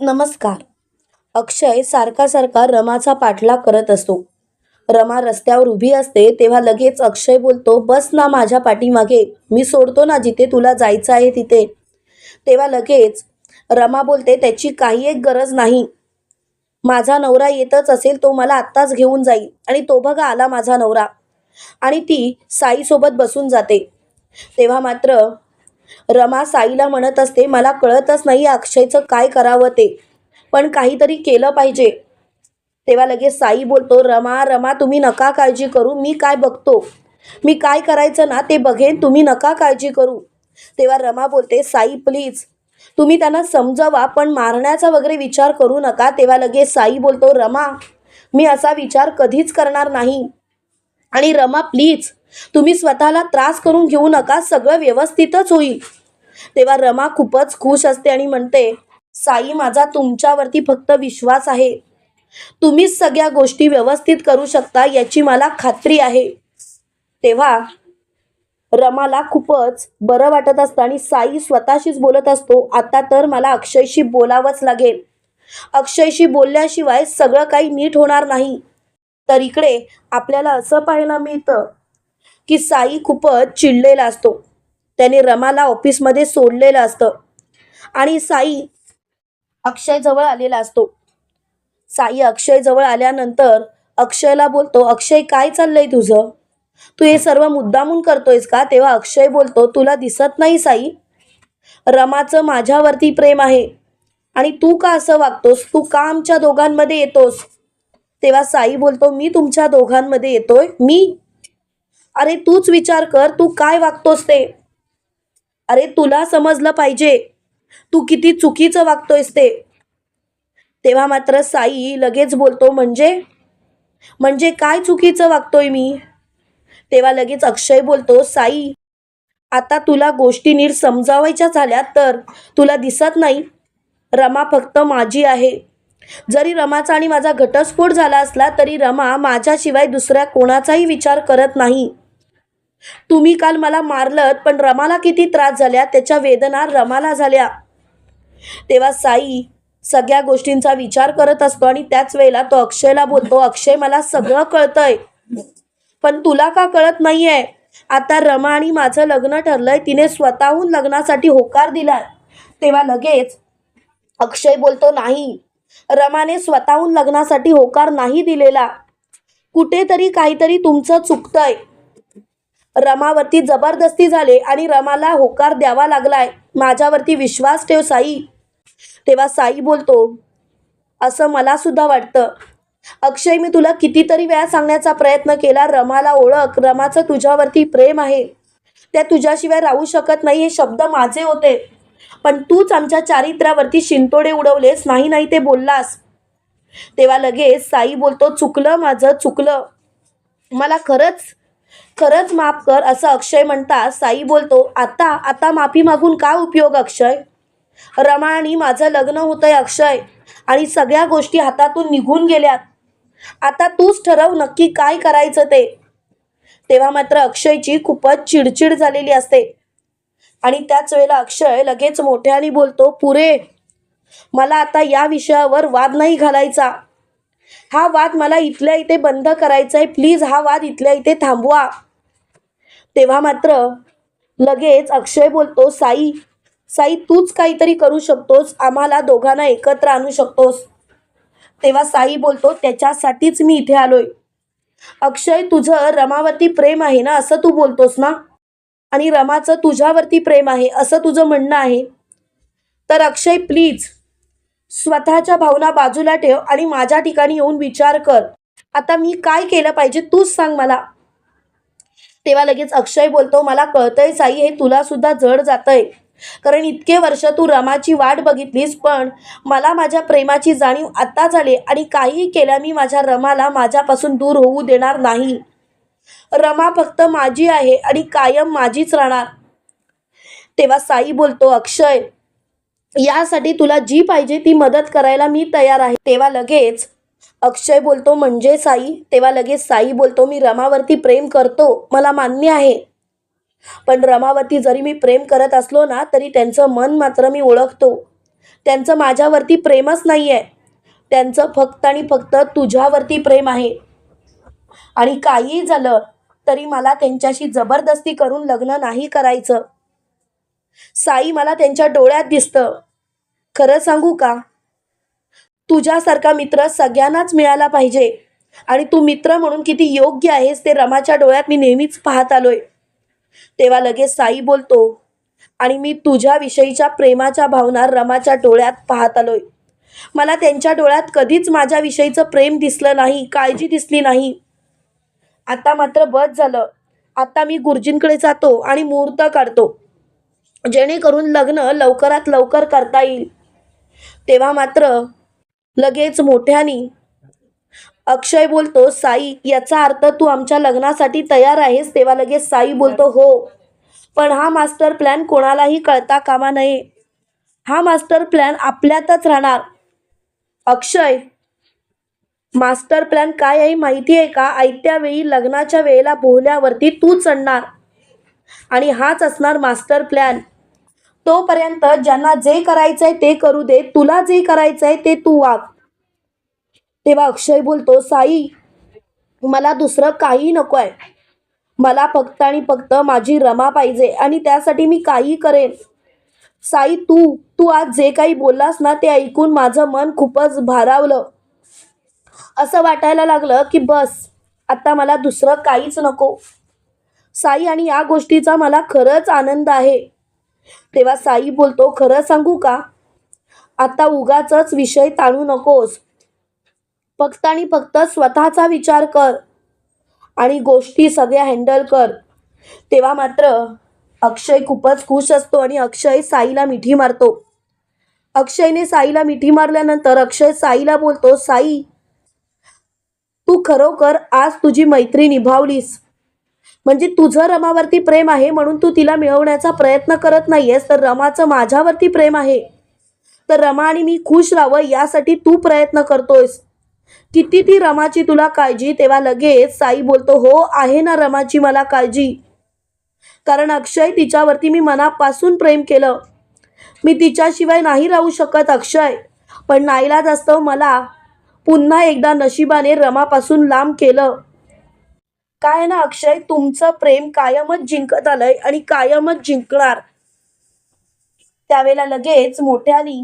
नमस्कार. अक्षय सारखा सारखा रमाचा पाठलाग करत असतो. रमा रस्त्यावर उभी असते तेव्हा लगेच अक्षय बोलतो बस ना माझ्या पाठीमागे. मी सोडतो ना जिथे तुला जायचं आहे तिथे. तेव्हा लगेच रमा बोलते त्याची काही एक गरज नाही. माझा नवरा येतच असेल तो मला आत्ताच घेऊन जाईल. आणि तो बघा आला माझा नवरा. आणि ती साईसोबत बसून जाते. तेव्हा मात्र रमा साईला म्हणत असते मला कळतच नाही अक्षयचं काय करावं ते पण काहीतरी केलं पाहिजे. तेव्हा लगेच साई बोलतो रमा रमा तुम्ही नका काळजी करू मी काय बघतो? मी काय करायचं ना ते बघेन तुम्ही नका काळजी करू. तेव्हा रमा बोलते साई प्लीज तुम्ही त्यांना समजवा पण मारण्याचा वगैरे विचार करू नका. तेव्हा लगेच साई बोलतो रमा मी असा विचार कधीच करणार नाही. आणि रमा प्लीज तुम्ही स्वतःला त्रास करून घेऊ नका सगळं व्यवस्थितच होईल. तेव्हा रमा खूपच खुश असते आणि म्हणते साई माझा तुमच्यावरती फक्त विश्वास आहे. तुम्हीच सगळ्या गोष्टी व्यवस्थित करू शकता याची मला खात्री आहे. तेव्हा रमाला खूपच बरं वाटत असतं आणि साई स्वतःशीच बोलत असतो आता तर मला अक्षयशी बोलावंच लागेल. अक्षयशी बोलल्याशिवाय सगळं काही नीट होणार नाही. तर इकडे आपल्याला असं पाहायला मिळतं की साई खूपच चिडलेला असतो. त्याने रमाला ऑफिसमध्ये सोडलेलं असतं. आणि साई अक्षयजवळ आलेला असतो. साई अक्षयजवळ आल्यानंतर अक्षयला बोलतो अक्षय काय चाललंय तुझं? तू हे सर्व मुद्दामून करतोयस का? तेव्हा अक्षय बोलतो तुला दिसत नाही साई. रमाचं माझ्यावरती प्रेम आहे. आणि तू का असं वागतोस? तू का आमच्या दोघांमध्ये येतोस? तेव्हा साई बोलतो मी तुमच्या दोघांमध्ये येतोय. मी अरे तूच विचार कर तू काय वागतोस ते? अरे तुला समजलं पाहिजे. तू किती चुकीचं वागतोयस ते. तेव्हा मात्र साई लगेच बोलतो म्हणजे? म्हणजे काय चुकीचं वागतोय मी? तेव्हा लगेच अक्षय बोलतो साई आता तुला गोष्टी नीट समजावायच्या झाल्या तर तुला दिसत नाही. रमा फक्त माझी आहे. जरी रमाचा आणि माझा घटस्फोट झाला असला तरी रमा माझ्याशिवाय दुसऱ्या कोणाचाही विचार करत नाही. तुम्ही काल मला मारलत पण रमाला किती त्रास झाल्या त्याच्या वेदना रमाला झाल्या. तेव्हा साई सगळ्या गोष्टींचा विचार करत असतो आणि त्याच वेळेला तो अक्षयला बोलतो अक्षय मला सगळं कळतंय पण तुला का कळत नाहीये? आता रमा आणि माझं लग्न ठरलंय तिने स्वतःहून लग्नासाठी होकार दिला तेव्हा लगेच अक्षय बोलतो नाही रमाने स्वतःहून लग्नासाठी होकार नाही दिलेला. कुठेतरी काहीतरी तुमचं चुकतंय. रमावरती जबरदस्ती झाले आणि रमाला होकार द्यावा लागलाय. माझ्यावरती विश्वास ठेव साई. तेव्हा साई बोलतो असं मला सुद्धा वाटतं. अक्षय मी तुला कितीतरी वेळा सांगण्याचा प्रयत्न केला. रमाला ओळख रमाचं तुझ्यावरती प्रेम आहे. त्या तुझ्याशिवाय राहू शकत नाही हे शब्द माझे होते. पण तूच आमच्या चारित्र्यावरती शिंतोडे उडवलेस नाही नाही ते बोललास. तेव्हा लगेच साई बोलतो चुकलं माझं चुकलं. मला खरंच खरंच माफ कर असं अक्षय म्हणता साई बोलतो आता आता माफी मागून काय उपयोग अक्षय? रमा आणि माझं लग्न होतंय अक्षय आणि सगळ्या गोष्टी हातातून निघून गेल्यात. आता तूच ठरव नक्की काय करायचं ते. तेव्हा मात्र अक्षयची खूपच चिडचिड झालेली असते. आणि त्याच वेळेला अक्षय लगेच मोठ्याने बोलतो पुरे मला आता या विषयावर वाद नाही घालायचा. हा वाद मला इथल्या इथे बंद करायचा आहे प्लीज हा वाद इथल्या इथे थांबवा. तेव्हा मात्र लगेच अक्षय बोलतो साई साई तूच काहीतरी करू शकतोस. आम्हाला दोघांना एकत्र आणू शकतोस. तेव्हा साई बोलतो त्याच्यासाठीच मी इथे आलोय. अक्षय तुझं रमावरती प्रेम आहे ना असं तू बोलतोस ना? आणि रमाचं तुझ्यावरती प्रेम आहे असं तुझं म्हणणं आहे? तर अक्षय प्लीज स्वतःच्या भावना बाजूला ठेव आणि माझ्या ठिकाणी येऊन विचार कर. आता मी काय केलं पाहिजे तूच सांग मला. तेव्हा लगेच अक्षय बोलतो मला कळतंय साई हे तुला सुद्धा जड जातंय. कारण इतके वर्ष तू रमाची वाट बघितलीस पण मला माझ्या प्रेमाची जाणीव आता झाली आणि काहीही केल्या मी माझ्या रमाला माझ्यापासून दूर होऊ देणार नाही. रमा फक्त माझी आहे आणि कायम माझीच राहणार. तेव्हा साई बोलतो अक्षय यासाठी तुला जी पाहिजे ती मदत करायला मी तयार आहे. तेव्हा लगेच अक्षय बोलतो म्हणजे साई? तेव्हा लगेच साई बोलतो मी रमावरती प्रेम करतो मला मान्य आहे. पण रमावरती जरी मी प्रेम करत असलो ना तरी त्यांचं मन मात्र मी ओळखतो. त्यांचं माझ्यावरती प्रेमच नाही आहे त्यांचं फक्त आणि फक्त तुझ्यावरती प्रेम आहे. आणि काहीही झालं तरी मला त्यांच्याशी जबरदस्ती करून लग्न नाही करायचं. साई मला त्यांच्या डोळ्यात दिसतं. खरं सांगू का? तुझ्यासारखा मित्र सगळ्यांनाच मिळाला पाहिजे. आणि तू मित्र म्हणून किती योग्य आहेस ते रमाच्या डोळ्यात मी नेहमीच पाहत आलोय. तेव्हा लगेच साई बोलतो आणि मी तुझ्याविषयीच्या प्रेमाच्या भावना रमाच्या डोळ्यात पाहत आलोय. मला त्यांच्या डोळ्यात कधीच माझ्या विषयीचं प्रेम दिसलं नाही काळजी दिसली नाही. आता मात्र बस झालं. आता मी गुरुजींकडे जातो आणि मुहूर्त काढतो. जेणेकरून लग्न लवकरात लवकर करता येईल. तेव्हा मात्र लगेच मोठ्यानी. अक्षय बोलतो साई याचा अर्थ तू आमच्या लग्नासाठी तयार आहेस. तेव्हा लगेच साई बोलतो हो पण हा मास्टर प्लॅन कोणालाही कळता कामा नये. हा मास्टर प्लॅन आपल्यातच राहणार. अक्षय मास्टर प्लॅन काय आहे माहिती आहे का? आयत्या वेळी लग्नाच्या वेळेला बोहल्यावरती तू चढणार आणि हाच असणार मास्टर प्लॅन. तोपर्यंत ज्यांना जे करायचंय ते करू दे तुला जे करायचंय ते तू वाग. तेव्हा अक्षय बोलतो साई मला दुसरं काही नको आहे मला फक्त आणि फक्त माझी रमा पाहिजे आणि त्यासाठी मी काही करेन. साई तू तू आज जे काही बोललास ना ते ऐकून माझं मन खूपच भारावलं. असं वाटायला लागलं की बस आता मला दुसरं काहीच नको. साई आणि या गोष्टीचा मला खरंच आनंद आहे. तेव्हा साई बोलतो खरं सांगू का? आता उगाच विषय ताणू नकोस. फक्त आणि फक्त स्वतःचा विचार कर आणि गोष्टी सगळ्या हँडल कर. तेव्हा मात्र अक्षय खूपच खुश असतो आणि अक्षय साईला मिठी मारतो. अक्षयने साईला मिठी मारल्यानंतर अक्षय साईला बोलतो साई तू खरोखर आज तुझी मैत्री निभावलीस. म्हणजे तुझं रमावरती प्रेम आहे म्हणून तू तिला मिळवण्याचा प्रयत्न करत नाहीयेस तर रमाचं माझ्यावरती प्रेम आहे. तर रमा आणि मी खुश राहावं यासाठी तू प्रयत्न करतोयस. किती ती रमाची तुला काळजी तेव्हा लगेच साई बोलतो हो आहे ना रमाची मला काळजी. कारण अक्षय तिच्यावरती मी मनापासून प्रेम केलं. मी तिच्याशिवाय नाही राहू शकत अक्षय. पण नाईलाज असतं मला पुन्हा एकदा नशिबाने रमापासून लांब केलं. काय ना अक्षय तुमचं प्रेम कायमच जिंकत आलंय आणि कायमच जिंकणार. त्यावेळेला लगेच मोठ्यानी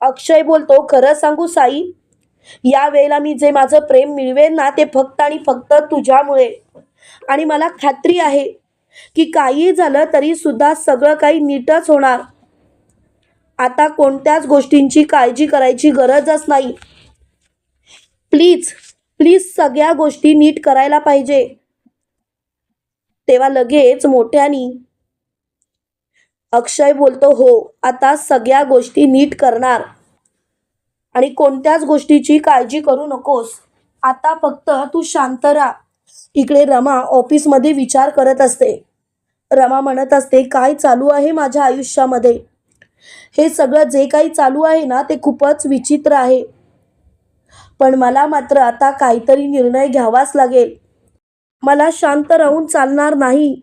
अक्षय बोलतो खरं सांगू साई या वेळेला मी जे माझं प्रेम मिळवेन ना ते फक्त आणि फक्त तुझ्यामुळे. आणि मला खात्री आहे की काही झालं तरी सुद्धा सगळं काही नीटच होणार. आता कोणत्याच गोष्टींची काळजी करायची गरजच नाही. प्लीज प्लीज सगळ्या गोष्टी नीट करायला पाहिजे. तेव्हा लगेच मोठ्यानी अक्षय बोलतो हो आता सगळ्या गोष्टी नीट करणार आणि कोणत्याच गोष्टीची काळजी करू नकोस. आता फक्त तू शांत राहा. इकडे रमा ऑफिसमध्ये विचार करत असते. रमा म्हणत असते काय चालू आहे माझ्या आयुष्यामध्ये? हे सगळं जे काही चालू आहे ना ते खूपच विचित्र आहे. पण मला मात्र आता काहीतरी निर्णय घ्यावाच लागेल. मला शांत राहून चालणार नाही.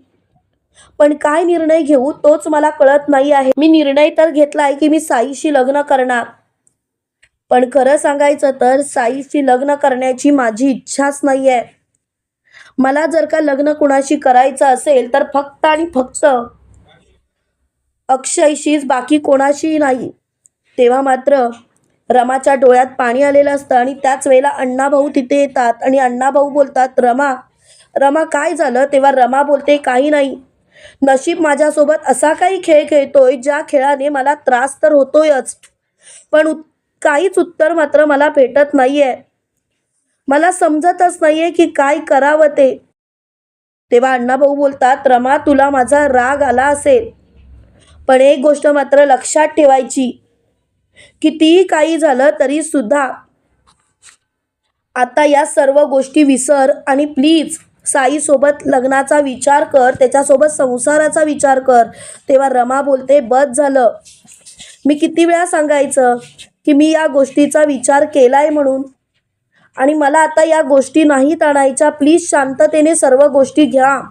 पण काय निर्णय घेऊ तोच मला कळत नाही आहे. मी निर्णय तर घेतला आहे की मी साईशी लग्न करणार. पण खरं सांगायचं तर साईशी लग्न करण्याची माझी इच्छाच नाही आहे मला जर का लग्न कुणाशी करायचं असेल तर फक्त आणि फक्त अक्षयशीच बाकी कोणाशीही नाही. तेव्हा मात्र रमाच्या डोळ्यात पाणी आलेलं असतं आणि त्याच वेळेला अण्णाभाऊ तिथे येतात आणि अण्णाभाऊ बोलतात रमा रमा काय झालं? तेव्हा रमा बोलते काही नाही. नशीब माझ्यासोबत असा काही खेळ खेळतोय ज्या खेळाने मला त्रास तर होतोयच पण उत काहीच उत्तर मात्र मला भेटत नाहीये. मला समजतच नाहीये की काय करावं ते. तेव्हा अण्णाभाऊ बोलतात रमा तुला माझा राग आला असेल पण एक गोष्ट मात्र लक्षात ठेवायची. कितीही काही झालं तरी सुद्धा आता या सर्व गोष्टी विसर आणि प्लीज साईसोबत लग्नाचा विचार कर त्याच्यासोबत संसाराचा विचार कर. तेव्हा रमा बोलते बस झालं. मी किती वेळा सांगायचं की मी या गोष्टीचा विचार केलाय म्हणून? आणि मला आता या गोष्टी नाहीत आणायच्या. प्लीज शांततेने सर्व गोष्टी घ्या.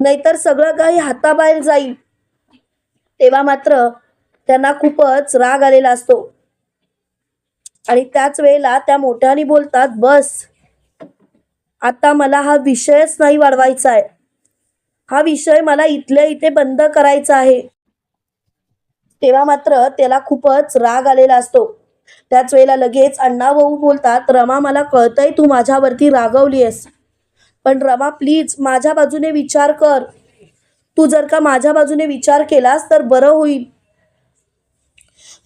नाहीतर सगळं काही हाताबाहेर जाईल. तेव्हा मात्र त्यांना खूपच राग आलेला असतो. आणि त्याच वेळेला त्या मोठ्याने बोलतात बस. आता मला हा विषयच नाही वाढवायचा आहे. हा विषय मला इथल्या इथे बंद करायचा आहे. तेव्हा मात्र त्याला खूपच राग आलेला असतो. त्याच वेळेला लगेच अण्णा भाऊ बोलतात रमा मला कळतंय तू माझ्यावरती रागवली आहेस पण रमा प्लीज माझ्या बाजूने विचार कर. तू जर का माझ्या बाजूने विचार केलास तर बरं होईल.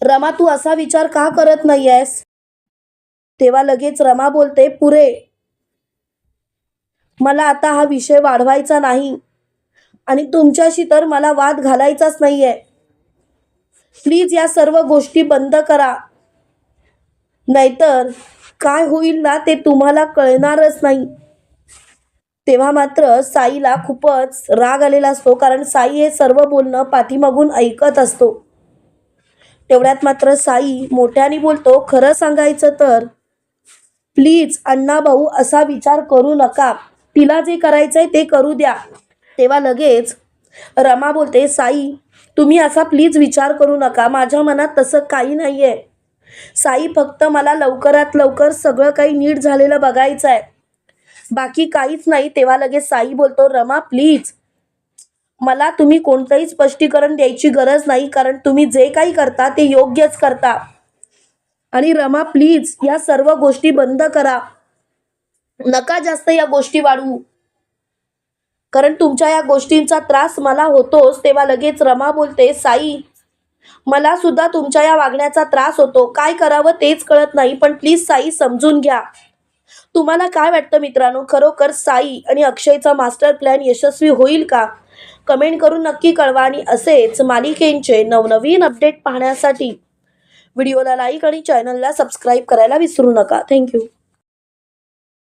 रमा तू असा विचार का करत नाही आहेस तेव्हा लगेच रमा बोलते पुरे मला आता हा विषय वाढवायचा नाही. आणि तुमच्याशी तर मला वाद घालायचाच नाहीये. प्लीज या सर्व गोष्टी बंद करा. नाहीतर काय होईल ना ते तुम्हाला कळणारच नाही. तेव्हा मात्र साईला खूपच राग आलेला असतो कारण साई हे सर्व बोलणं पाठीमागून ऐकत असतो. तेवढ्यात मात्र साई मोठ्याने बोलतो खरं सांगायचं तर प्लीज अण्णा भाऊ असा विचार करू नका. तिला जे करायचंय ते करू द्या. तेव्हा लगेच रमा बोलते साई तुम्ही असा प्लीज विचार करू नका. माझ्या मनात तसं काही नाही आहे साई फक्त मला लवकरात लवकर सगळं काही नीट झालेलं बघायचं आहे बाकी काहीच नाही. तेव्हा लगेच साई बोलतो रमा प्लीज मला तुम्ही कोणतंही स्पष्टीकरण द्यायची गरज नाही कारण तुम्ही जे काही करता ते योग्यच करता. आणि रमा प्लीज या सर्व गोष्टी बंद करा. नका जास्त या गोष्टी वाढवू कारण तुमच्या या गोष्टींचा त्रास मला होतोच तेव्हा लगेच रमा बोलते साई मला सुद्धा तुमच्या या वागण्याचा त्रास होतो. काय करावं तेच कळत नाही पण प्लीज साई समजून घ्या. तुम्हाला काय वाटतं मित्रांनो? खरोखर साई आणि अक्षयचा मास्टर प्लॅन यशस्वी होईल का? कमेंट करून नक्की कळवा आणि असेच मालिकेंचे नवनवीन अपडेट पाहण्यासाठी व्हिडिओला लाईक आणि चॅनलला सबस्क्राईब करायला विसरू नका. थँक्यू.